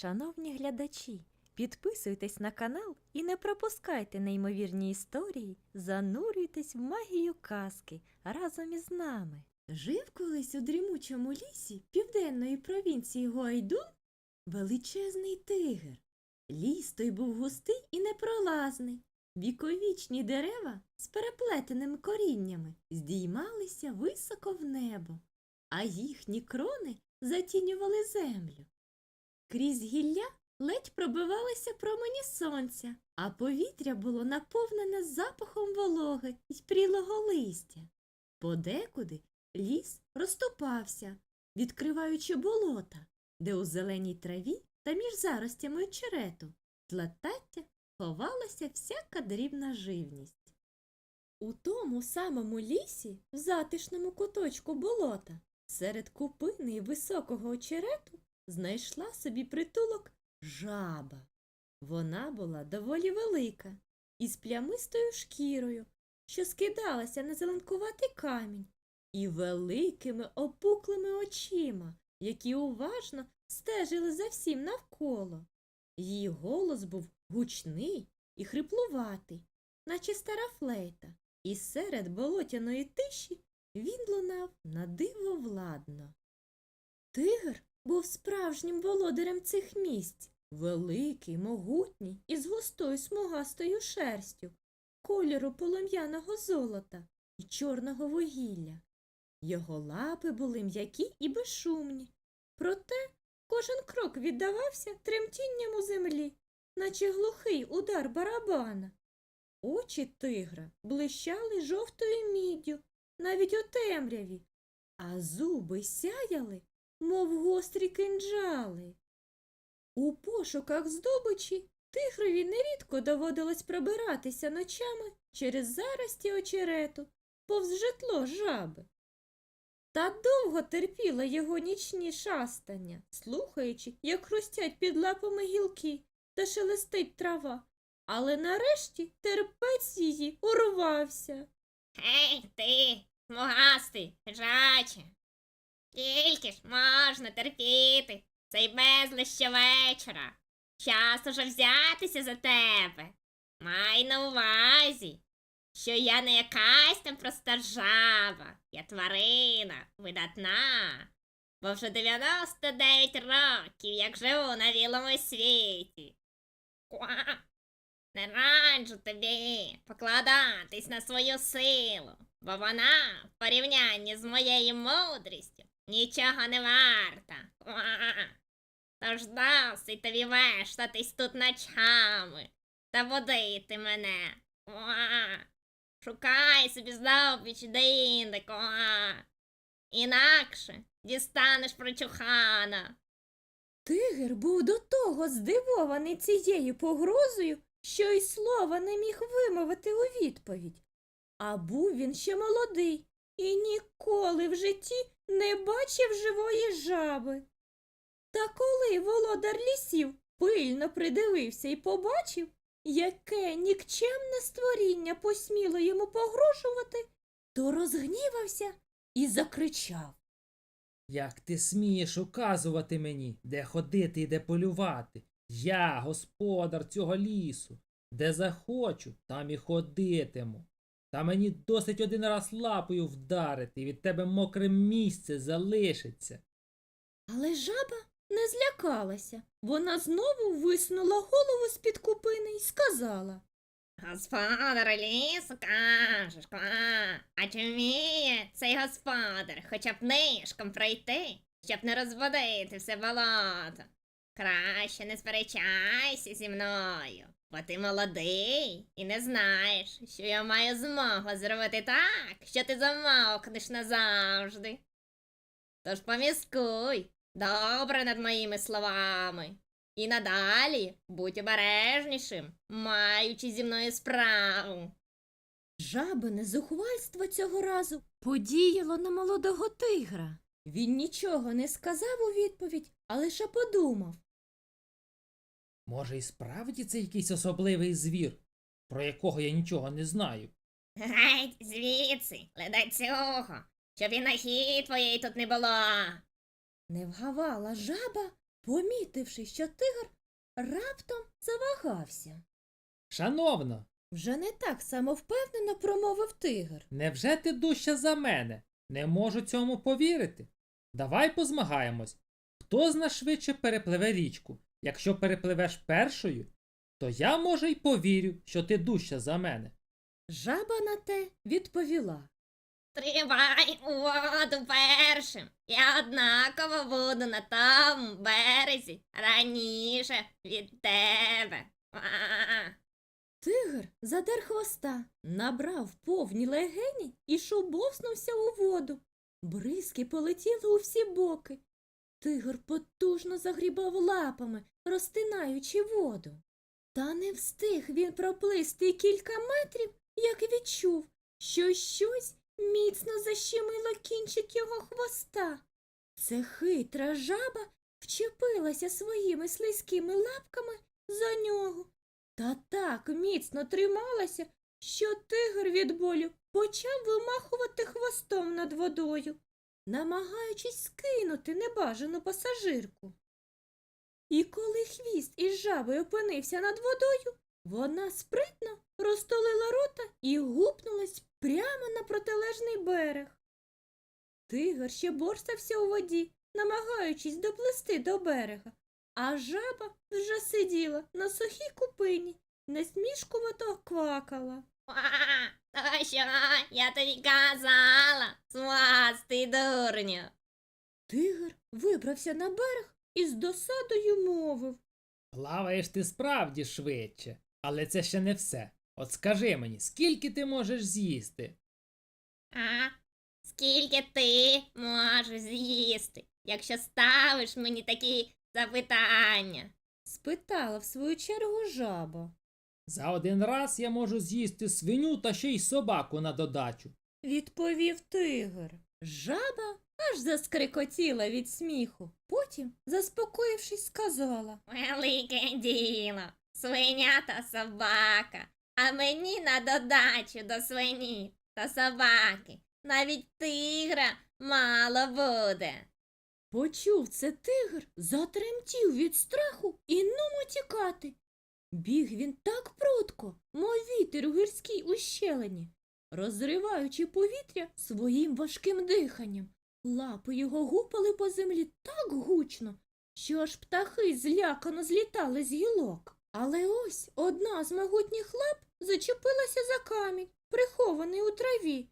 Шановні глядачі, підписуйтесь на канал і не пропускайте неймовірні історії, занурюйтесь в магію казки разом із нами. Жив колись у дрімучому лісі південної провінції Гуайдун величезний тигр. Ліс той був густий і непролазний. Віковічні дерева з переплетеними коріннями здіймалися високо в небо, а їхні крони затінювали землю. Крізь гілля ледь пробивалися промені сонця, а повітря було наповнене запахом вологи й прілого листя. Подекуди ліс розступався, відкриваючи болота, де у зеленій траві та між заростями очерету тлатаття ховалася всяка дрібна живність. У тому самому лісі, в затишному куточку болота, серед купини й високого очерету знайшла собі притулок жаба. Вона була доволі велика, із плямистою шкірою, що скидалася на зеленкуватий камінь, і великими опуклими очима, які уважно стежили за всім навколо. Її голос був гучний і хриплуватий, наче стара флейта, і серед болотяної тиші він лунав на диво владно. Тигр був справжнім володарем цих місць, великий, могутній і з густою смугастою шерстю, кольору полум'яного золота і чорного вугілля. Його лапи були м'які і безшумні, проте кожен крок віддавався тремтінням у землі, наче глухий удар барабана. Очі тигра блищали жовтою міддю, навіть у темряві, а зуби сяяли, мов гострі кинджали. У пошуках здобичі тигрові нерідко доводилось пробиратися ночами через зарості очерету, повз житло жаби. Та довго терпіла його нічні шастання, слухаючи, як хрустять під лапами гілки та шелестить трава. Але нарешті терпець її урвався. Гей, ти, смугастий, жаче. Скільки ж можна терпіти цей безлиш щовечора? Час уже взятися за тебе. Май на увазі, що я не якась там проста жаба, я тварина, видатна, бо вже 99 років, як живу на вілому світі. Ква! Не раджу тобі покладатись на свою силу, бо вона в порівнянні з моєю мудрістю нічого не варта. Тож досить тобі вештатись тут ночами та водити мене. Шукай собі здобич де-інде, куа. Інакше дістанеш прочухана. Тигр був до того здивований цією погрозою, що й слова не міг вимовити у відповідь. А був він ще молодий і ніколи в житті не бачив живої жаби. Та коли володар лісів пильно придивився і побачив, яке нікчемне створіння посміло йому погрожувати, то розгнівався і закричав. Як ти смієш указувати мені, де ходити і де полювати? Я господар цього лісу. Де захочу, там і ходитиму. Та мені досить один раз лапою вдарити, і від тебе мокре місце залишиться. Але жаба не злякалася. Вона знову висунула голову з-під купини і сказала. Господар лісу, кажеш, ква. А чи вміє цей господар хоча б нишком пройти, щоб не розводити все болото? Краще не сперечайся зі мною, бо ти молодий і не знаєш, що я маю змогу зробити так, що ти замовкнеш назавжди. Тож поміскуй добре над моїми словами. І надалі будь обережнішим, маючи зі мною справу. Жабине зухвальство цього разу подіяло на молодого тигра. Він нічого не сказав у відповідь, а лише подумав. Може, і справді це якийсь особливий звір, про якого я нічого не знаю. Геть звідси, ледацюго, щоб і нахі твоєї тут не було. Не вгавала жаба помітивши, що тигр раптом завагався. Шановно, Вже не так самовпевнено промовив тигр. невже ти дужча за мене? Не можу цьому повірити. Давай позмагаємось. Хто з нас швидше перепливе річку? Якщо перепливеш першою, то я, може, й повірю, що ти дужча за мене. Жаба на те відповіла. Стрибай у воду першим. Я однаково буду на тому березі раніше від тебе. Тигр задер хвоста, набрав повні легені і шубовснувся у воду. Бризки полетіли у всі боки. Тигр потужно загрібав лапами, розтинаючи воду. Та не встиг він проплисти кілька метрів, як відчув, що щось міцно защемило кінчик його хвоста. Це хитра жаба вчепилася своїми слизькими лапками за нього. Та так міцно трималася, що тигр від болю почав вимахувати хвостом над водою, намагаючись скинути небажану пасажирку. І коли хвіст із жабою опинився над водою, вона спритно розтолила рота і гупнулась прямо на протилежний берег. Тигр ще борсався у воді, намагаючись доплисти до берега, а жаба вже сиділа на сухій купині, насмішкувато квакала. А, То що я тобі казала, свастий дурню. Тигр вибрався на берег і з досадою мовив. Плаваєш ти справді швидше, але це ще не все. От скажи мені, скільки ти можеш з'їсти? А? Скільки ти можеш з'їсти, якщо ставиш мені такі запитання? спитала в свою чергу жаба. За один раз я можу з'їсти свиню та ще й собаку на додачу. Відповів тигр. Жаба аж заскрикотіла від сміху. Потім, заспокоївшись, сказала. Велике діло, свиня та собака, а мені на додачу до свині та собаки навіть тигра мало буде. Почув це тигр, затремтів від страху і нумо тікати. Біг він так прудко, мов вітер у гірській ущелині, розриваючи повітря своїм важким диханням. Лапи його гупали по землі так гучно, що аж птахи злякано злітали з гілок. Але ось одна з могутніх лап зачепилася за камінь, прихований у траві.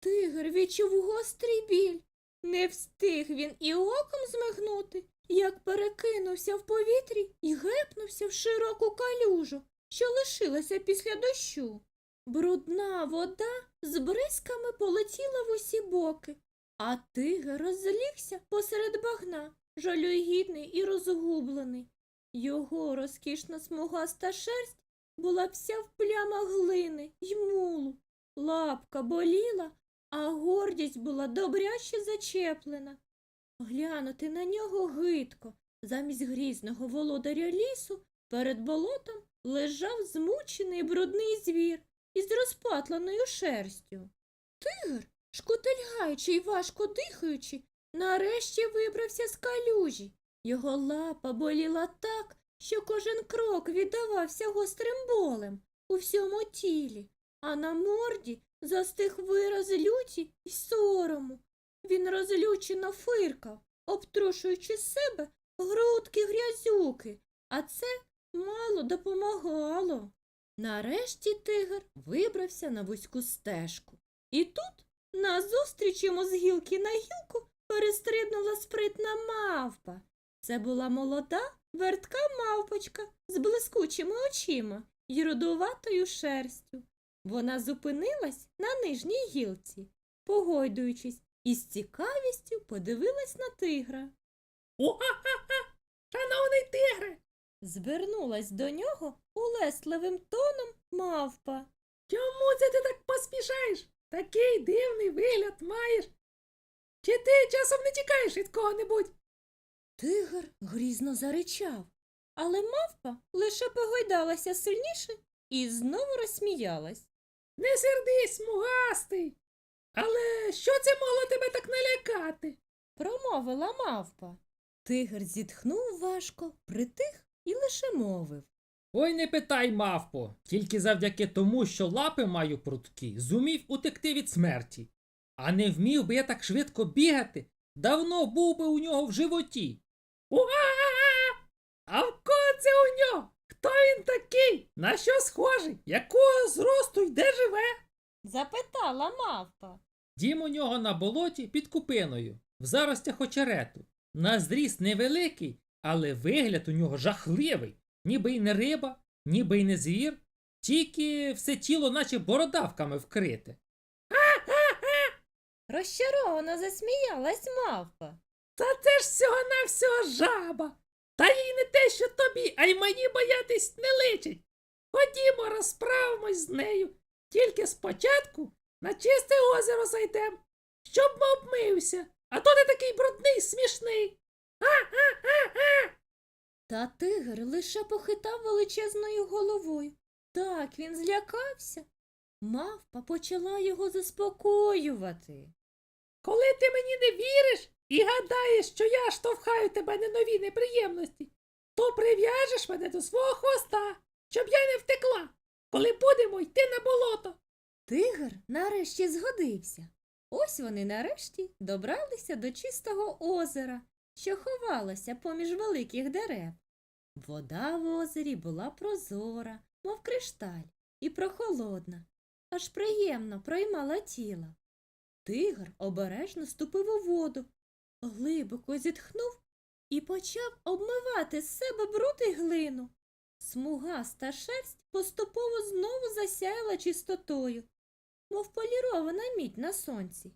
Тигр відчув гострий біль. Не встиг він і оком змигнути, як перекинувся в повітрі і гепнувся в широку калюжу, що лишилася після дощу. Брудна вода з бризками полетіла в усі боки, а тигр розлігся посеред багна, жалюгідний і розгублений. Його розкішна смугаста шерсть була вся в плямах глини й мулу. Лапка боліла, а гордість була добряще зачеплена. Глянути на нього гидко. Замість грізного володаря лісу перед болотом лежав змучений брудний звір із розпатленою шерстю. Тигр, шкутильгаючи й важко дихаючи, нарешті вибрався з калюжі. Його лапа боліла так, що кожен крок віддавався гострим болем у всьому тілі, а на морді застиг вираз люті й сорому. Він розлючено фиркав, обтрушуючи з себе грудки грязюки, а це мало допомагало. Нарешті тигр вибрався на вузьку стежку. І тут, назустріч йому з гілки на гілку, перестрибнула спритна мавпа. Це була молода, вертка мавпочка з блискучими очима й рудуватою шерстю. Вона зупинилась на нижній гілці, погойдуючись, і з цікавістю подивилась на тигра. Уха-ха-ха! Шановний тигре! Звернулась до нього улесливим тоном мавпа. Чому це ти так поспішаєш? Такий дивний вигляд маєш. Чи ти часом не тікаєш від кого-небудь? Тигр грізно заричав, але мавпа лише погойдалася сильніше і знову розсміялась. Не сердись, смугастий. Але що це могло тебе так налякати? Промовила мавпа. Тигр зітхнув важко, притих і лише мовив. Ой, не питай, мавпо, тільки завдяки тому, що лапи маю прудкі, зумів утекти від смерті. А не вмів би я так швидко бігати, давно був би у нього в животі. Уа! А в кого це у нього? Хто він такий? На що схожий? Якого зросту й де живе? Запитала мавпа. Дім у нього на болоті під купиною, в заростях очерету. На зріст невеликий, але вигляд у нього жахливий, ніби й не риба, ніби й не звір, тільки все тіло наче бородавками вкрите. Розчаровано засміялась мавпа. Та це ж всього на всього жаба. Та їй не те, що тобі, а й мені боятись не личить. Ходімо, розправимось з нею. Тільки спочатку на чисте озеро зайдем, щоб обмився, а то ти такий брудний, смішний. Га-га-га-га! Та тигр лише похитав величезною головою. Так він злякався. Мавпа почала його заспокоювати. Коли ти мені не віриш і гадаєш, що я штовхаю тебе на нові неприємності, то прив'яжеш мене до свого хвоста, щоб я не втекла, коли будемо йти на болото. Тигр нарешті згодився. Ось вони нарешті добралися до чистого озера, що ховалося поміж великих дерев. Вода в озері була прозора, мов кришталь, і прохолодна, аж приємно проймала тіло. Тигр обережно ступив у воду, глибоко зітхнув і почав обмивати з себе бруд і глину. Смугаста шерсть поступово знову засяяла чистотою, мов полірована мідь на сонці.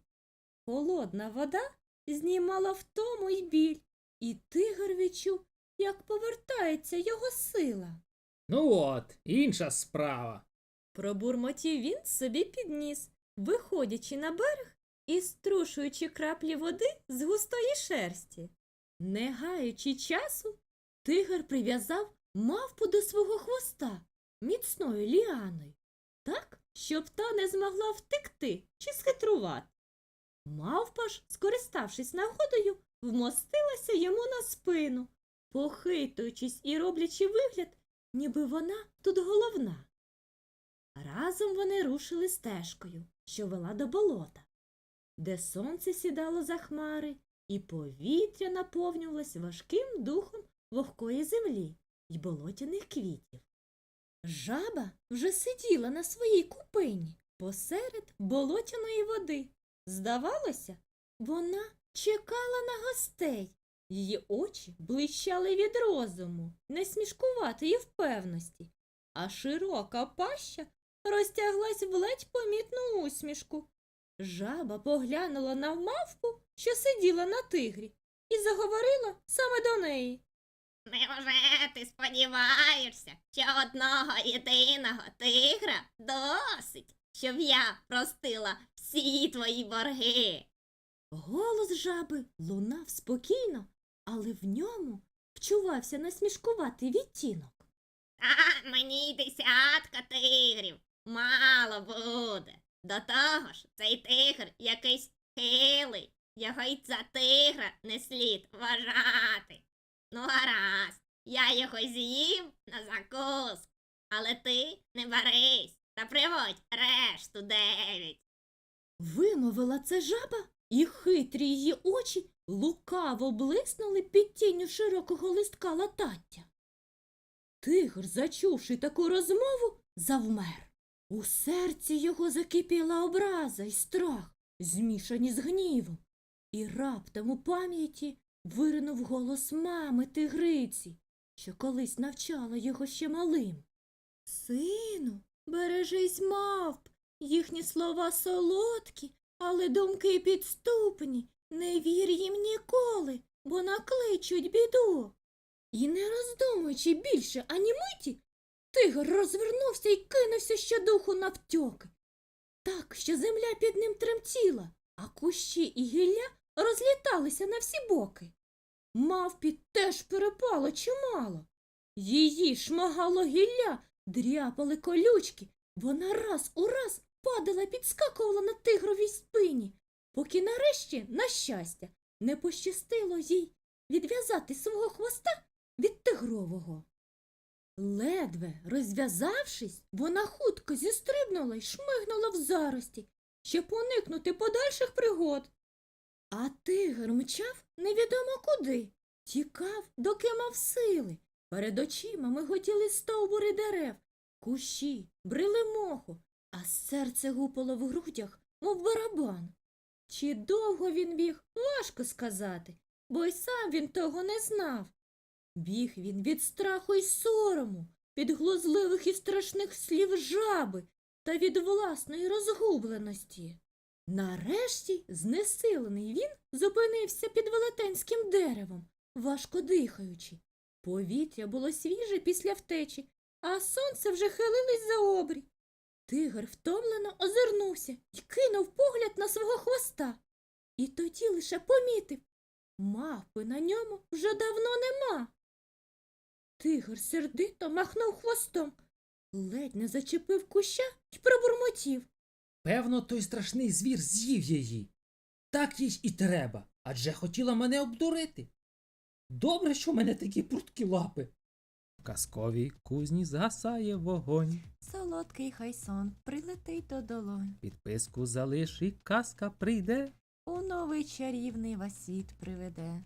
Холодна вода знімала втому й біль, і тигр відчув, як повертається його сила. Ну от, інша справа. Пробурмотів він собі під ніс, виходячи на берег і струшуючи краплі води з густої шерсті. Не гаючи часу, тигр прив'язав мавпу до свого хвоста міцною ліаною, так, щоб та не змогла втекти чи схитрувати. Мавпа ж, скориставшись нагодою, вмостилася йому на спину, похитуючись і роблячи вигляд, ніби вона тут головна. Разом вони рушили стежкою, що вела до болота, де сонце сідало за хмари, і повітря наповнювалось важким духом вогкої землі й болотяних квітів. Жаба вже сиділа на своїй купині посеред болотяної води. Здавалося, вона чекала на гостей. Її очі блищали від розуму, несмішкуватої впевності, а широка паща розтяглась в ледь помітну усмішку. Жаба поглянула на мавпу, що сиділа на тигрі, і заговорила саме до неї. Невже ти сподіваєшся, що одного єдиного тигра досить, щоб я простила всі твої борги? Голос жаби лунав спокійно, але в ньому вчувався насмішкуватий відтінок. А мені й десятка тигрів мало буде. До того ж, цей тигр якийсь хилий. Його й за тигра не слід вважати. Ну гаразд, я його з'їм на закуску, але ти не барись та приводь решту дев'ять. Вимовила це жаба, і хитрі її очі лукаво блиснули під тінню широкого листка латаття. Тигр, зачувши таку розмову, завмер. У серці його закипіла образа й страх, змішані з гнівом, і раптом у пам'яті виринув голос мами тигриці, що колись навчала його ще малим. Сину, бережись мавп, їхні слова солодкі, але думки підступні. Не вір їм ніколи, бо накличуть біду. І не роздумуючи більше ані миті, тигр розвернувся і кинувся щодуху навтьоки. Так, що земля під ним тремтіла, а кущі і гілля розліталися на всі боки. Мавпі теж перепало чимало. Її шмагало гілля, дряпали колючки. Вона раз у раз падала, підскакувала на тигровій спині, поки нарешті, на щастя, не пощастило їй відв'язати свого хвоста від тигрового. Ледве розв'язавшись, вона хутко зістрибнула й шмигнула в зарості, щоб уникнути подальших пригод. А тигр мчав невідомо куди, тікав, доки мав сили. Перед очима миготіли стовбури дерев, кущі, брили моху, а серце гупало в грудях, мов барабан. Чи довго він біг, важко сказати, бо й сам він того не знав. Біг він від страху й сорому, від глузливих і страшних слів жаби та від власної розгубленості. Нарешті, знесилений він зупинився під велетенським деревом, важко дихаючи. Повітря було свіже після втечі, а сонце вже хилилось за обрій. Тигр втомлено озирнувся і кинув погляд на свого хвоста. І тоді лише помітив мавпи на ньому вже давно нема. Тигр сердито махнув хвостом, ледь не зачепив куща й пробурмотів. Певно, той страшний звір з'їв її. Так їй і треба, адже хотіла мене обдурити. Добре, що в мене такі пруткі лапи. В казковій кузні згасає вогонь. Солодкий хай сон прилетить до долонь, Підписку залиш і казка прийде. у новий чарівний васіт приведе.